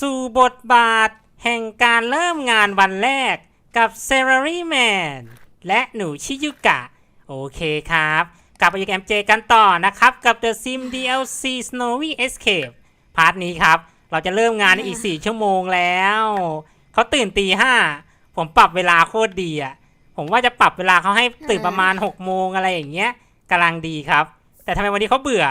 สู่บทบาท แห่งการเริ่มงานวันแรกกับ c e r a r y Man และหนูชิยุกะ โอเคครับ กลับไปยังแอมเจกันต่อนะครับ กับ The Sim DLC Snowy Escape พาร์ทนี้ครับ เราจะเริ่มงานในอีก 4 ชั่วโมงแล้ว เขาตื่นตีห้าผมปรับเวลาโคตรดีอะผมว่าจะปรับเวลาเขาให้ตื่นประมาณ 6 โมงอะไรอย่างเงี้ยกำลังดีครับ แต่ทำไมวันนี้เขาเบื่อ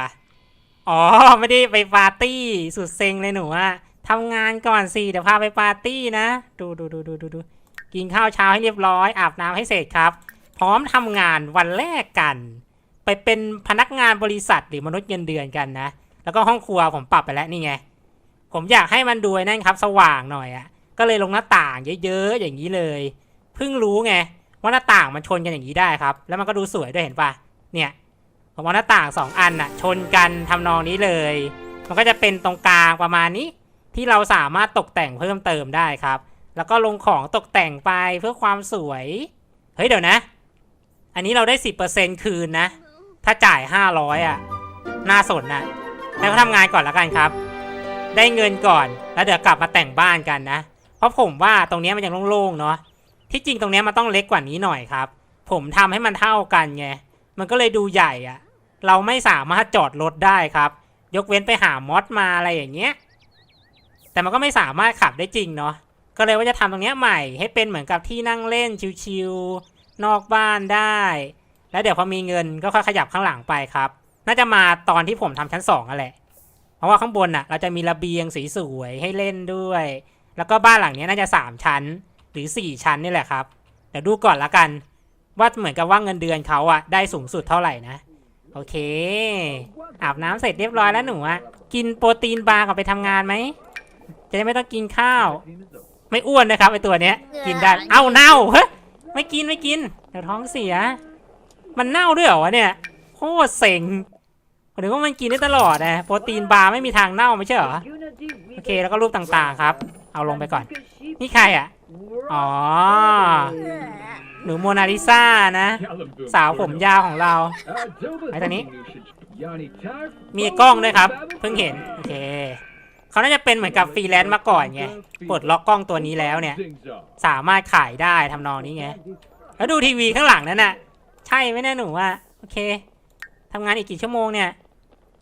อ๋อ ไม่ได้ไปปาร์ตี้สุดเซ็งเลยหนูอะ ทำงานก่อนสิเดี๋ยวพาไปปาร์ตี้นะ ดูดูดูดูดูดูกินข้าวเช้าให้เรียบร้อยอาบน้ำให้เสร็จครับ พร้อมทำงานวันแรกกัน ไปเป็นพนักงานบริษัทหรือมนุษย์เงินเดือนกันนะ แล้วก็ห้องครัวผมปรับไปแล้วนี่ไง ผมอยากให้มันดูนั่นครับ สว่างหน่อยอะก็เลยลงหน้าต่างเยอะๆอย่างนี้เลย เพิ่งรู้ไงว่าหน้าต่างมันชนกันอย่างนี้ได้ครับ แล้วมันก็ดูสวยด้วยเห็นปะเนี่ยผมเอาหน้าต่างสองอันน่ะ ชนกันทำนองนี้เลย มันก็จะเป็นตรงกลางประมาณนี้ ที่เราสามารถตกแต่งเพิ่มเติมได้ครับ แล้วก็ลงของตกแต่งไปเพื่อความสวย เฮ้ยเดี๋ยวนะ อันนี้เราได้สิบเปอร์เซ็นคืนนะ ถ้าจ่ายห้าร้อยอะ น่าสนนะให้เขาทำงานก่อนแล้วกันครับ ได้เงินก่อน แล้วเดี๋ยวกลับมาแต่งบ้านกันนะ เพราะผมว่าตรงนี้มันยังโล่งๆเนาะ ที่จริงตรงนี้มันต้องเล็กกว่านี้หน่อยครับ ผมทำให้มันเท่ากันไง มันก็เลยดูใหญ่อะเราไม่สามารถจอดรถได้ครับ ยกเว้นไปหามอสมาอะไรอย่างเงี้ย แต่มันก็ไม่สามารถขับได้จริงเนาะก็เลยว่าจะทำตรงนี้ใหม่ให้เป็นเหมือนกับที่นั่งเล่นชิวๆนอกบ้านได้ แล้วเดี๋ยวพอมีเงินก็ค่อยขยับข้างหลังไปครับ น่าจะมาตอนที่ผมทำชั้นสองนั่นแหละ เพราะว่าข้างบนน่ะ เราจะมีระเบียงสีสวยให้เล่นด้วย แล้วก็บ้านหลังนี้น่าจะสามชั้นหรือสี่ชั้นนี่แหละครับเดี๋ยวดูก่อนละกัน ว่าเหมือนกับว่าเงินเดือนเขาอะได้สูงสุดเท่าไหร่นะโอเค อาบน้ำเสร็จเรียบร้อยแล้วหนูอะกินโปรตีนบาร์ก่อนไปทำงานไหม จะได้ไม่ต้องกินข้าว ไม่อ้วนนะครับไอตัวเนี้ย กินได้ เอ้าเน่าเฮ้ยไม่กินไม่กินเดี๋ยวท้องเสีย มันเน่าด้วยเหรอวะเนี่ยโคตรเซ็งหรือว่ามันกินได้ตลอดนะโปรตีนบาร์ไม่มีทางเน่าไม่ใช่เหรอโอเคแล้วก็รูปต่างๆครับ เอาลงไปก่อน นี่ใครอะอ๋อหนูโมนาลิซานะ สาวผมยาวของเราไอ้ตอนนี้ มีกล้องด้วยครับ เพิ่งเห็น โอเค เขาน่าจะเป็นเหมือนกับฟรีแลนซ์มาก่อนไงปลดล็อกกล้องตัวนี้แล้วเนี่ย สามารถขายได้ทำนองนี้ไง แล้วดูทีวีข้างหลังนั่นน่ะ ใช่ไหมเนี่ยหนูว่าโอเคทำงานอีกกี่ชั่วโมงเนี่ย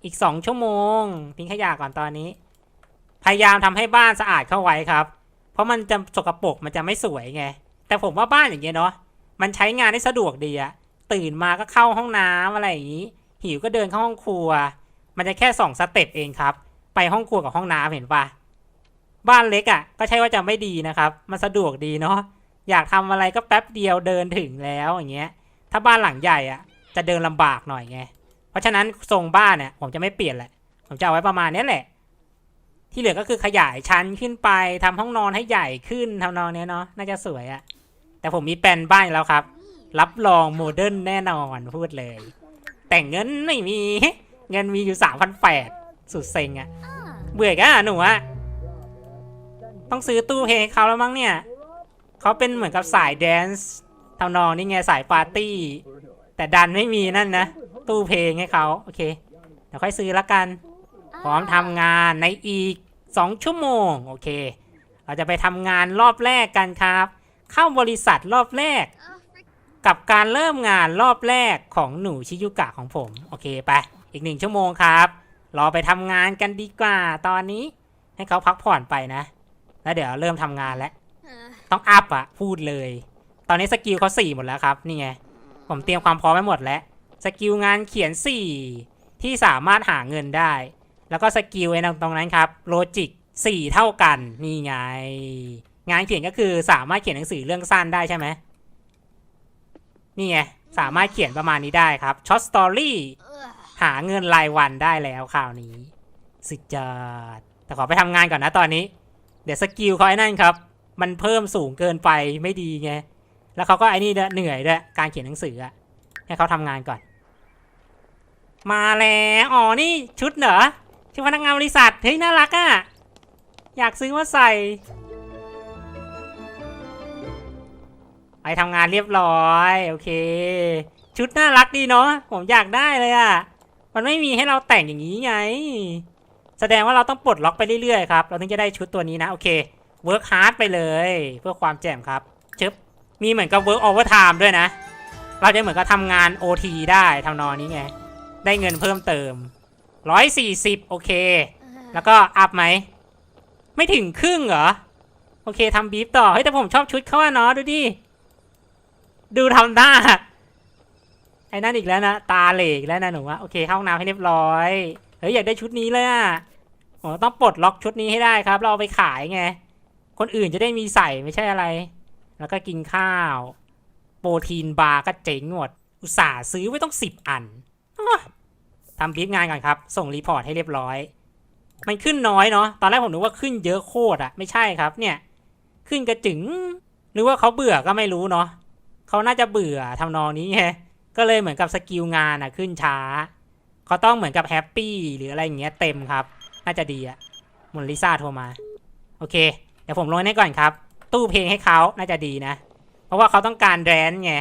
อีกสองชั่วโมง ทิ้งขยะก่อนตอนนี้ พยายามทำให้บ้านสะอาดเข้าไว้ครับ เพราะมันจะสกปรกมันจะไม่สวยไง แต่ผมว่าบ้านอย่างเงี้ยเนาะมันใช้งานได้สะดวกดีอะตื่นมาก็เข้าห้องน้ำอะไรอย่างนี้หิวก็เดินเข้าห้องครัว มันจะแค่สองสเต็ปเองครับ ไปห้องครัวกับห้องน้ำเห็นปะบ้านเล็กอะ่ะ ก็ใช่ว่าจะไม่ดีนะครับ มันสะดวกดีเนาะอยากทำอะไรก็แป๊บเดียวเดินถึงแล้วอย่างเงี้ย ถ้าบ้านหลังใหญ่อะ่ะ จะเดินลำบากหน่อยไงเพราะฉะนั้นทรงบ้านเนี่ยผมจะไม่เปลี่ยนแหละ ผมจะเอาไว้ประมาณนี้แหละ ที่เหลือก็คือขยายชั้นขึ้นไปทำห้องนอนให้ใหญ่ขึ้นทำนองเนี้ยเนาะน่าจะสวยอะ่ะ แต่ผมมีแปลนบ้านแล้วครับ รับรองโมเดิร์นแน่นอนพูดเลย แต่เงินไม่มีเงินมีอยู่สามพันแปด สุดเซ็งอะเบื่ออีกันหนูอะต้องซื้อตู้เพลงให้เขาแล้วมั้งเนี่ย เขาเป็นเหมือนกับสายแดนซ์ทำนองนี่ไงสายปาร์ตี้ แต่ดันไม่มีนั่นนะ ตู้เพลงให้เขาโอเค เดี๋ยวค่อยซื้อละกัน พร้อมทำงานในอีก 2 ชั่วโมง โอเค เราจะไปทำงานรอบแรกกันครับ เข้าบริษัทรอบแรก กับการเริ่มงานรอบแรกของหนูชิยุกะของผม โอเคไป อีกหนึ่งชั่วโมงครับ รอไปทำงานกันดีกว่า ตอนนี้ ให้เขาพักผ่อนไปนะ แล้วเดี๋ยวเริ่มทำงานแล้ว ต้องอัพอะพูดเลย ตอนนี้สกิลเขาสี่หมดแล้วครับนี่ไงผมเตรียมความพร้อมไว้หมดแล้วสกิลงานเขียนสี่ที่สามารถหาเงินได้ แล้วก็สกิลไอ้ตรงนั้นครับโลจิกสี่เท่ากันนี่ไง งานเขียนก็คือสามารถเขียนหนังสือเรื่องสั้นได้ใช่ไหมนี่ไงสามารถเขียนประมาณนี้ได้ครับช็อตสตอรี่ หาเงินรายวันได้แล้วคราวนี้ สุดยอดแต่ขอไปทำงานก่อนนะตอนนี้ เดี๋ยวสกิลเขาไอ้นั่นครับ มันเพิ่มสูงเกินไปไม่ดีไง แล้วเขาก็ไอ้นี่เหนื่อยด้วยการเขียนหนังสืออะให้เขาทำงานก่อน มาแล้วอ๋อนี่ชุดเหรอชุดพนักงานบริษัทเฮ้ยน่ารักอะอยากซื้อมาใส่ไปทำงานเรียบร้อย โอเค ชุดน่ารักดีเนาะผมอยากได้เลยอะ มันไม่มีให้เราแต่งอย่างนี้ไง แสดงว่าเราต้องปลดล็อกไปเรื่อยๆครับ เราถึงจะได้ชุดตัวนี้นะ โอเค เวิร์กฮาร์ดไปเลย เพื่อความแจ่มครับชึบมีเหมือนกับเวิร์กโอเวอร์ไทม์ด้วยนะ เราจะเหมือนกับทำงาน OT ได้ทำนองนี้ไง ได้เงินเพิ่มเติม 140 โอเค แล้วก็อัพไหม ไม่ถึงครึ่งเหรอ โอเคทำบีฟต่อ เฮ้ยแต่ผมชอบชุดเขาอะเนาะดูดิ ดูทำหน้าไอ้นั่นอีกแล้วนะ ตาเหล็กแล้วนะหนูว่าโอเคเข้าห้องน้ำให้เรียบร้อยเฮ้ยอยากได้ชุดนี้เลยอะผมต้องปลดล็อกชุดนี้ให้ได้ครับ เราเอาไปขายไง คนอื่นจะได้มีใส่ไม่ใช่อะไร แล้วก็กินข้าว โปรตีนบาร์ก็เจ๋งหมด อุตส่าห์ซื้อไว้ต้องสิบอันอทำบีฟงานก่อนครับ ส่งรีพอร์ตให้เรียบร้อย มันขึ้นน้อยเนาะ ตอนแรกผมนึกว่าขึ้นเยอะโคตรอะไม่ใช่ครับ เนี่ย ขึ้นกระจึงหรือว่าเขาเบื่อก็ไม่รู้เนาะเขาน่าจะเบื่อทำนองนี้ไง ก็เลยเหมือนกับสกิลงานอะขึ้นช้าเขาต้องเหมือนกับแฮปปี้หรืออะไรอย่างเงี้ยเต็มครับ น่าจะดีอะหมุนลิซ่าโทรมา โอเค เดี๋ยวผมลงให้ก่อนครับ ตู้เพลงให้เขาน่าจะดีนะ เพราะว่าเขาต้องการแดนซ์ไง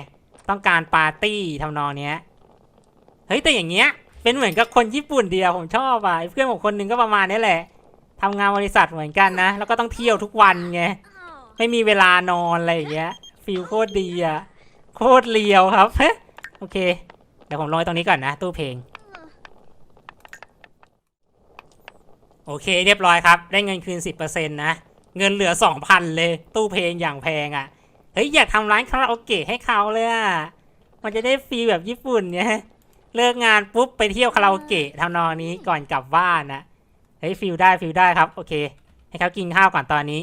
ต้องการปาร์ตี้ทำนองเนี้ย เฮ้ยแต่อย่างเงี้ย เป็นเหมือนกับคนญี่ปุ่นเดียวผมชอบอะเพื่อนผมคนหนึ่งก็ประมาณนี้แหละทำงานบริษัทเหมือนกันนะ แล้วก็ต้องเที่ยวทุกวันไง ไม่มีเวลานอนอะไรอย่างเงี้ยฟีลโคตรดีอะ โคตรเลียวครับ อเค เดี๋ยวผมลงไว้ตรงนี้ก่อนนะ ตู้เพลง โอเค เรียบร้อยครับ ได้เงินคืน 10%นะ เงินเหลือ 2,000 เลย ตู้เพลงอย่างแพงอะ่ะ เฮ้ย อยากทำร้านคาราโอเกะให้เขาเลยอะ่ะ มันจะได้ฟรีแบบญี่ปุ่นเนี่ยเลิกงานปุ๊บไปเที่ยวคาราโอเกะทำนองนี้ก่อนกลับบ้านนะ เฮ้ยฟิลได้ฟิลได้ครับ โอเค ให้เขากินข้าวก่อนตอนนี้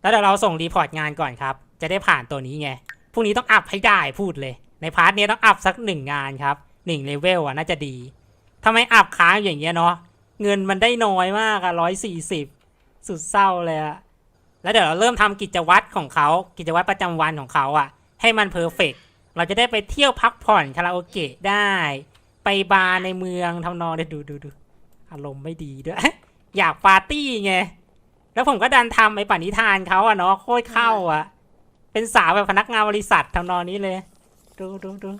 แล้วเดี๋ยวเราส่งรีพอร์ตงานก่อนครับ จะได้ผ่านตัวนี้ไง พรุ่งนี้ต้องอัพให้ได้พูดเลย ในพาร์ทนี้ต้องอัพสักหนึ่งงานครับหนึ่งเลเวลอะน่าจะดีทำไมอัพค้างอย่างเงี้ยเนาะเงินมันได้น้อยมากอะร้อยสี่สิบสุดเศร้าเลยอะแล้วเดี๋ยวเราเริ่มทำกิจวัตรของเขา กิจวัตรประจำวันของเขาอะให้มันเพอร์เฟกเราจะได้ไปเที่ยวพักผ่อนคาราโอเกะได้ ไปบาร์ในเมืองทำนองเดี๋ยวดูดูดูอารมณ์ไม่ดีด้วย อยากปาร์ตี้ไง แล้วผมก็ดันทำไอ้ปณิธานเขาอะเนาะโคตรเข้าอะเป็นสาวแบบพนักงานบริษัททำนองนี้เลย ดูดูดู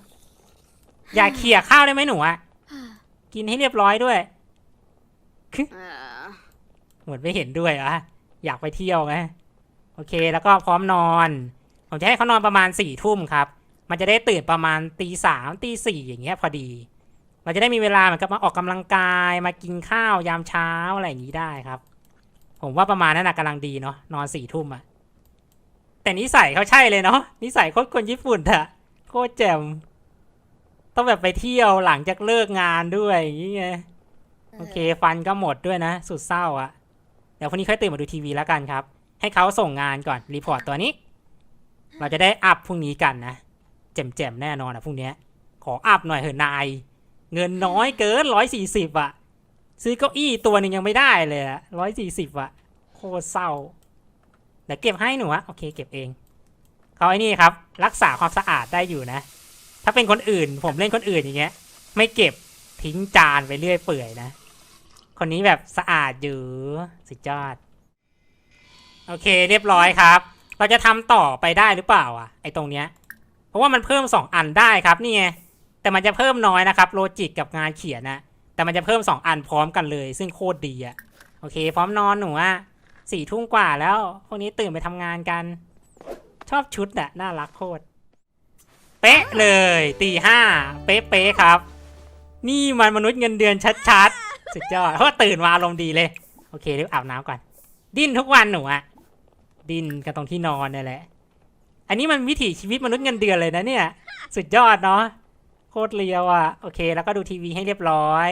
อยากเขี่ยข้าวได้ไหมหนูอะกินให้เรียบร้อยด้วยเหมือนไม่เห็นด้วยอะอยากไปเที่ยวไงโอเค แล้วก็พร้อมนอน ผมจะให้เขานอนประมาณสี่ทุ่มครับ มันจะได้ตื่นประมาณตีสามตีสี่อย่างเงี้ยพอดีเราจะได้มีเวลาเหมือนกับมาออกกำลังกายมากินข้าวยามเช้าอะไรอย่างนี้ได้ครับ ผมว่าประมาณนั้นนะกำลังดีเนาะนอนสี่ทุ่มอะแต่นิสัยเขาใช่เลยเนาะนิสัยโคตรคนญี่ปุ่นอะ โคตรแจ่ม ต้องแบบไปเที่ยวหลังจากเลิกงานด้วยอย่างงี้ไงโอเค ฟันก็หมดด้วยนะ สุดเศร้าอะเดี๋ยวพรุ่งนี้ค่อยตื่นมาดูทีวีแล้วกันครับ ให้เขาส่งงานก่อนรีพอร์ตตัวนี้ เราจะได้อัพพรุ่งนี้กันนะแจ่มๆแน่นอนอะพรุ่งนี้ขออัพหน่อยเถอะนาย เงินน้อยเกินร้อยสี่สิบอะซื้อเก้าอี้ตัวหนึ่งยังไม่ได้เลยอะร้อยสี่สิบอะโคตรเศร้าเดี๋ยวเก็บให้หนูอะโอเค เก็บเอง เขาไอ้นี่ครับ รักษาความสะอาดได้อยู่นะ ถ้าเป็นคนอื่น ผมเล่นคนอื่นอย่างเงี้ย ไม่เก็บทิ้งจานไปเรื่อยเปื่อยนะ คนนี้แบบสะอาดอยู่สุดยอด โอเคเรียบร้อยครับ เราจะทำต่อไปได้หรือเปล่าอะไอตรงเนี้ย เพราะว่ามันเพิ่ม 2 อันได้ครับนี่ไงแต่มันจะเพิ่มน้อยนะครับโลจิกกับงานเขียนนะแต่มันจะเพิ่ม 2 อันพร้อมกันเลย ซึ่งโคตรดีอะโอเค พร้อมนอนหนูอะสี่ทุ่มกว่าแล้วพวกนี้ตื่นไปทำงานกัน ชอบชุดอะน่ารักโคตร เป๊ะเลยตีห้าเป๊ะเป๊ะๆครับ นี่มันมนุษย์เงินเดือนชัดๆ สุดยอดเพราะตื่นมาอารมณ์ดีเลย โอเคเดี๋ยวอาบน้ำก่อน ดิ้นทุกวันหนูอะดิ้นกันตรงที่นอนนี่แหละ อันนี้มันวิถีชีวิตมนุษย์เงินเดือนเลยนะเนี่ย สุดยอดเนาะโคตรเลียวอะโอเค แล้วก็ดูทีวีให้เรียบร้อย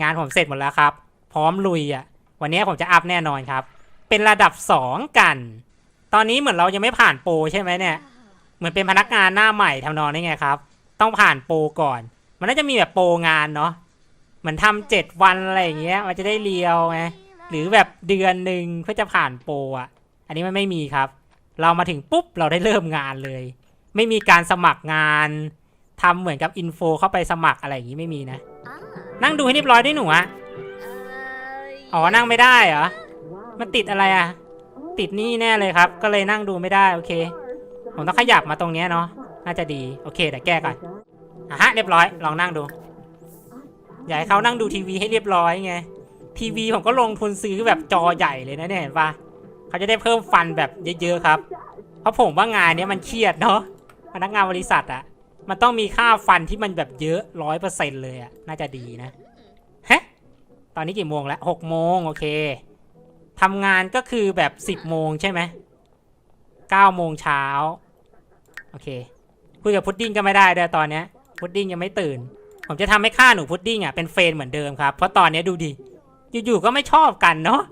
งานผมเสร็จหมดแล้วครับ พร้อมลุยอะวันนี้ผมจะอัพแน่นอนครับ เป็นระดับสองกัน ตอนนี้เหมือนเรายังไม่ผ่านโปรใช่ไหมเนี่ย เหมือนเป็นพนักงานหน้าใหม่ทำนองนี้ไงครับ ต้องผ่านโปรก่อน มันน่าจะมีแบบโปรงานเนาะ เหมือนทำเจ็ดวันอะไรอย่างเงี้ย มันจะได้เรียวไง หรือแบบเดือนหนึ่งเพื่อจะผ่านโปรอะ อันนี้มันไม่มีครับ เรามาถึงปุ๊บเราได้เริ่มงานเลย ไม่มีการสมัครงานทำเหมือนกับอินโฟเข้าไปสมัครอะไรอย่างงี้ไม่มีนะ นั่งดูให้เรียบร้อยด้วยหนูอะอ๋อ นั่งไม่ได้เหรอ มันติดอะไรอะ ติดนี่แน่เลยครับ ก็เลยนั่งดูไม่ได้โอเค ผมต้องขยับมาตรงเนี้ยเนาะน่าจะดีโอเคเดี๋ยวแก้ก่อนอะฮะเรียบร้อยลองนั่งดูอยากให้เขานั่งดูทีวีให้เรียบร้อยไงทีวีผมก็ลงทุนซื้อแบบจอใหญ่เลยนะเนี่ยเห็นปะเขาจะได้เพิ่มฟันแบบเยอะๆครับ เพราะผมว่างานเนี้ยมันเครียดเนาะพนักงานบริษัทอะมันต้องมีค่าฟันที่มันแบบเยอะร้อยเปอร์เซ็นเลยอะน่าจะดีนะฮะตอนนี้กี่โมงแล้วหกโมงโอเค ทำงานก็คือแบบสิบโมงใช่ไหมเก้าโมงเช้าโอเคคุยกับพุดดิ้งก็ไม่ได้ด้วยตอนเนี้ยพุดดิ้งยังไม่ตื่น ผมจะทำให้ค่าหนูพุดดิ้งอะเป็นเฟรนเหมือนเดิมครับ เพราะตอนเนี้ยดูดิอยู่ๆก็ไม่ชอบกันเนาะ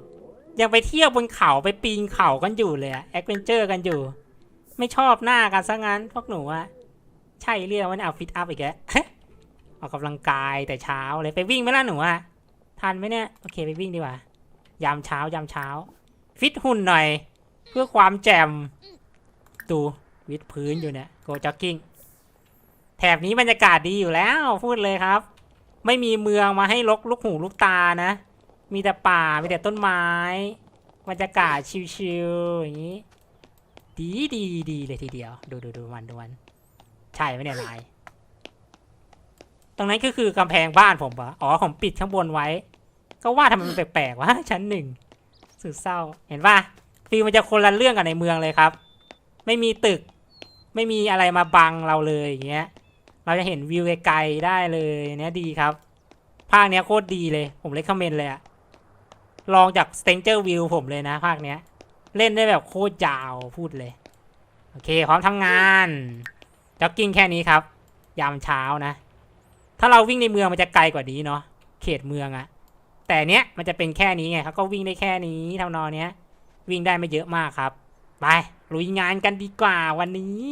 ยังไปเที่ยวบนเขาไปปีนเขากันอยู่เลยอะแอดเวนเจอร์กันอยู่ ไม่ชอบหน้ากันซะงั้นพวกหนูอะใช่เรียกว่าเอาฟิตอัพอีกแล้วออกกำลังกายแต่เช้าเลยไปวิ่งไหมล่ะหนูอะทันไหมเนี่ยโอเคไปวิ่งดีกว่า ยามเช้ายามเช้า ฟิตหุ่นหน่อย เพื่อความแจ่มดูวิดพื้นอยู่เนี่ยโกจ็อกกิ้งแถบนี้บรรยากาศดีอยู่แล้ว พูดเลยครับ ไม่มีเมืองมาให้ลกลูกหูลูกตานะ มีแต่ป่า มีแต่ต้นไม้ บรรยากาศชิลๆอย่างนี้ ดีดีดีเลยทีเดียว ดูดูดูมันดูมันใช่ไหมเนี่ยลาย ตรงนั้นก็คือกำแพงบ้านผมปะอ๋อผมปิดข้างบนไว้ ก็ว่าทำไมมันแปลกๆวะชั้นหนึ่งสุดเศร้า เห็นปะฟีลมันจะคนละเรื่องกับในเมืองเลยครับ ไม่มีตึก ไม่มีอะไรมาบังเราเลยอย่างเงี้ย เราจะเห็นวิวไกลๆได้เลยเนี่ยดีครับ ภาคเนี้ยโคตรดีเลย ผมเลยคอมเมนต์เลยอะลองจาก s t a n g e r View ผมเลยนะ ภาคเนี้ย เล่นได้แบบโคตรยาวพูดเลย โอเค พร้อมทำงานจ็อกกิ้งแค่นี้ครับ ยามเช้านะ ถ้าเราวิ่งในเมืองมันจะไกลกว่านี้เนาะ เขตเมืองอะ แต่เนี้ยมันจะเป็นแค่นี้ไงเขาก็วิ่งได้แค่นี้เท่านอนเนี้ย วิ่งได้ไม่เยอะมากครับ ไปลุยงานกันดีกว่าวันนี้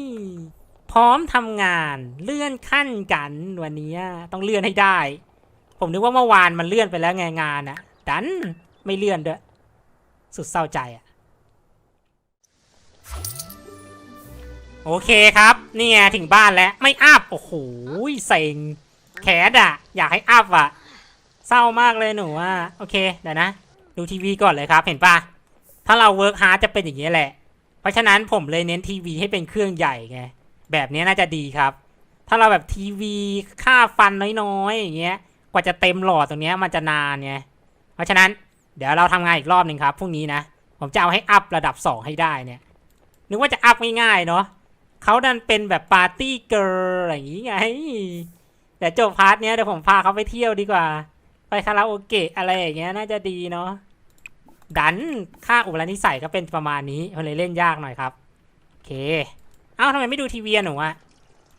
พร้อมทำงานเลื่อนขั้นกันวันนี้ต้องเลื่อนให้ได้ ผมนึกว่าเมื่อวานมันเลื่อนไปแล้วไงงานอะดันไม่เลื่อนด้วยสุดเศร้าใจอะโอเคครับ นี่ไงถึงบ้านแล้ว ไม่อัพโอ้โหเซ็งแขนอะอยากให้อัพอะ เศร้ามากเลยหนูว่าโอเคเดี๋ยวนะ ดูทีวีก่อนเลยครับ เห็นปะถ้าเราเวิร์กฮาร์ดจะเป็นอย่างนี้ยแหละ เพราะฉะนั้นผมเลยเน้นทีวีให้เป็นเครื่องใหญ่ไงแบบนี้น่าจะดีครับ ถ้าเราแบบทีวีค่าฟันน้อยๆอย่างเงี้ยกว่าจะเต็มหลอดตรงเนี้ยมันจะนานไงเพราะฉะนั้นเดี๋ยวเราทำงานอีกรอบหนึ่งครับพรุ่งนี้นะผมจะเอาให้อัพระดับ 2 ให้ได้เนี่ยนึกว่าจะอัพง่ายๆเนาะเขาดันเป็นแบบปาร์ตี้เกิร์ลอะไรอย่างงี้ไงเดี๋ยวจบพาร์ทเนี้ยเดี๋ยวผมพาเขาไปเที่ยวดีกว่า ไปคาราโอเกะอะไรอย่างเงี้ยน่าจะดีเนาะดันค่าอุปนิสัยก็เป็นประมาณนี้มันเลยเล่นยากหน่อยครับโอเคเอ้าทำไมไม่ดูทีวีอะหนูอะ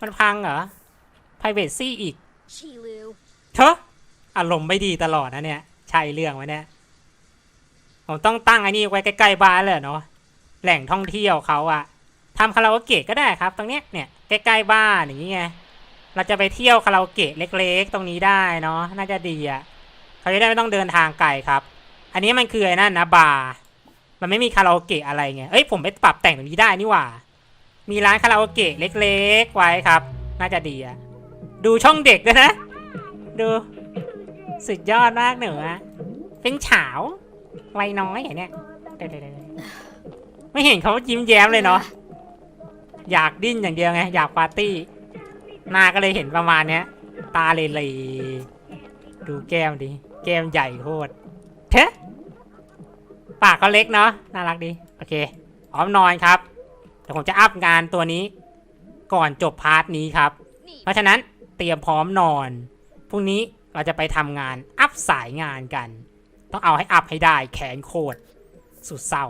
มันพังเหรอ privacy อีก Chilu. เถอะอารมณ์ไม่ดีตลอดนะเนี่ยใช่เรื่องไหมเนี่ยผมต้องตั้งไอ้นี่ไว้ใกล้ๆบ้านเลยเนาะแหล่งท่องเที่ยวเขาอะทำคาราโอเกะก็ได้ครับ ตรงเนี้ยเนี่ยใกล้ๆบ้านอย่างนี้ไงเราจะไปเที่ยวคาราโอเกะเล็ก ๆ ตรงนี้ได้เนาะน่าจะดีอะ เขาจะได้ไม่ต้องเดินทางไกลครับ อันนี้มันคือไอ้นั่นนะบาร์มันไม่มีคาราโอเกะอะไรไงเอ้ยผมไปปรับแต่งตรงนี้ได้นี่หว่า มีร้านคาราโอเกะเล็กๆไว้ครับ น่าจะดีอะดูช่องเด็กด้วยนะ ดูสุดยอดมากหนูอะเป็นเฉาววัยน้อยอย่างเนี้ยเดี๋ยวๆไม่เห็นเขายิ้มแย้มเลยเนาะอยากดิ้นอย่างเดียวไงอยากปาร์ตี้หน้าก็เลยเห็นประมาณเนี้ย ตาเลยเลยดูแก้มดิ แก้มใหญ่โคตรเทะปากก็เล็กเนาะน่ารักดี โอเคพร้อมนอนครับเดี๋ยวผมจะอัพงานตัวนี้ ก่อนจบพาร์ทนี้ครับ เพราะฉะนั้นเตรียมพร้อมนอนพรุ่งนี้เราจะไปทำงานอัพสายงานกัน ต้องเอาให้อัพให้ได้แขนโคตรสุดเศร้า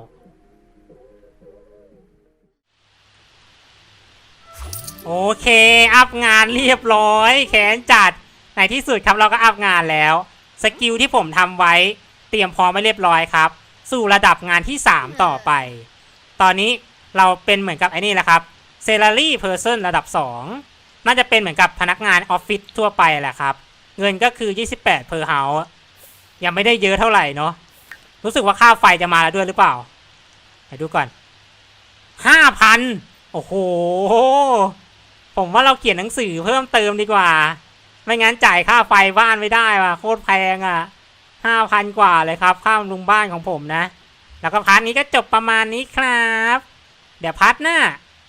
โอเค อัพงานเรียบร้อย แขนจัดในที่สุดครับเราก็อัพงานแล้ว สกิลที่ผมทำไว้เตรียมพร้อมไว้เรียบร้อยครับ สู่ระดับงานที่ 3 ต่อไป ตอนนี้เราเป็นเหมือนกับไอ้นี่แหละครับ Salary Person ระดับ 2 น่าจะเป็นเหมือนกับพนักงานออฟฟิศทั่วไปแหละครับ เงินก็คือ 28 per house ยังไม่ได้เยอะเท่าไหร่เนาะรู้สึกว่าค่าไฟจะมาแล้วด้วยหรือเปล่า ไปดูก่อน 5,000 โอ้โห ผมว่าเราเขียนหนังสือเพิ่มเติมดีกว่า ไม่งั้นจ่ายค่าไฟบ้านไม่ได้ว่ะโคตรแพงอะ5,000กว่าเลยครับค่าบำรุงบ้านของผมนะ แล้วก็พาร์ทนี้ก็จบประมาณนี้ครับ เดี๋ยวพาร์ทหน้า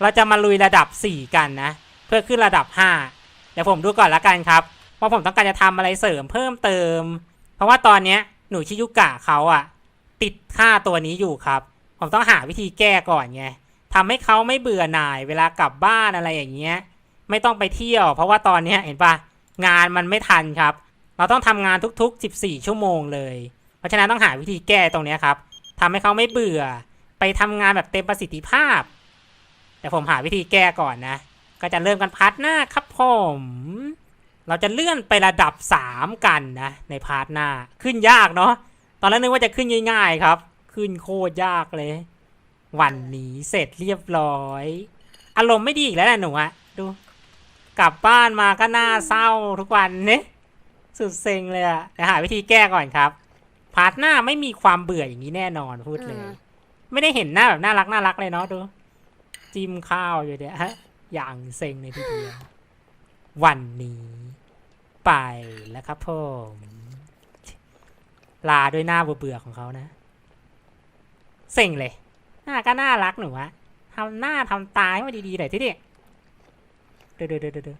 เราจะมาลุยระดับ 4 กันนะ เพื่อขึ้นระดับ 5 เดี๋ยวผมดูก่อนละกันครับว่าผมต้องการจะทำอะไรเสริมเพิ่มเติม เพราะว่าตอนเนี้ยหนูชิยุกะเขาอะติดค่าตัวนี้อยู่ครับ ผมต้องหาวิธีแก้ก่อนไงทำให้เขาไม่เบื่อหน่ายเวลากลับบ้านอะไรอย่างเงี้ย ไม่ต้องไปเที่ยว เพราะว่าตอนเนี้ยเห็นปะ งานมันไม่ทันครับ เราต้องทำงานทุกๆ 14 ชั่วโมงเลย เพราะฉะนั้นต้องหาวิธีแก้ตรงนี้ครับทำให้เขาไม่เบื่อ ไปทำงานแบบเต็มประสิทธิภาพ แต่ผมหาวิธีแก้ก่อนนะ ก็จะเริ่มกันพาร์ทหน้าครับผม เราจะเลื่อนไประดับ 3 กันนะ ในพาร์ทหน้า ขึ้นยากเนาะ ตอนแรกนึกว่าจะขึ้นง่ายๆครับ ขึ้นโคตรยากเลย วันนี้เสร็จเรียบร้อย อารมณ์ไม่ดีอีกแล้วนะหนูอะดู กลับบ้านมาก็น่าเศร้าทุกวันเนี่ยสุดเซ็งเลยอะแต่หาวิธีแก้ก่อนครับพาร์ทหน้าไม่มีความเบื่ออย่างนี้แน่นอนพูดเลยอืมไม่ได้เห็นหน้าแบบน่ารักน่ารักเลยเนาะดู จิ้มข้าวอยู่เนี่ยฮะอย่างเซ็งเลยทีเดียววันนี้ไปแล้วครับผมลาด้วยหน้าเบื่อๆของเขานะเซ็งเลย หน้าก็น่ารักหนูอะทำหน้าทำตาให้มันดีๆหน่อยที่เด็กเดี๋ย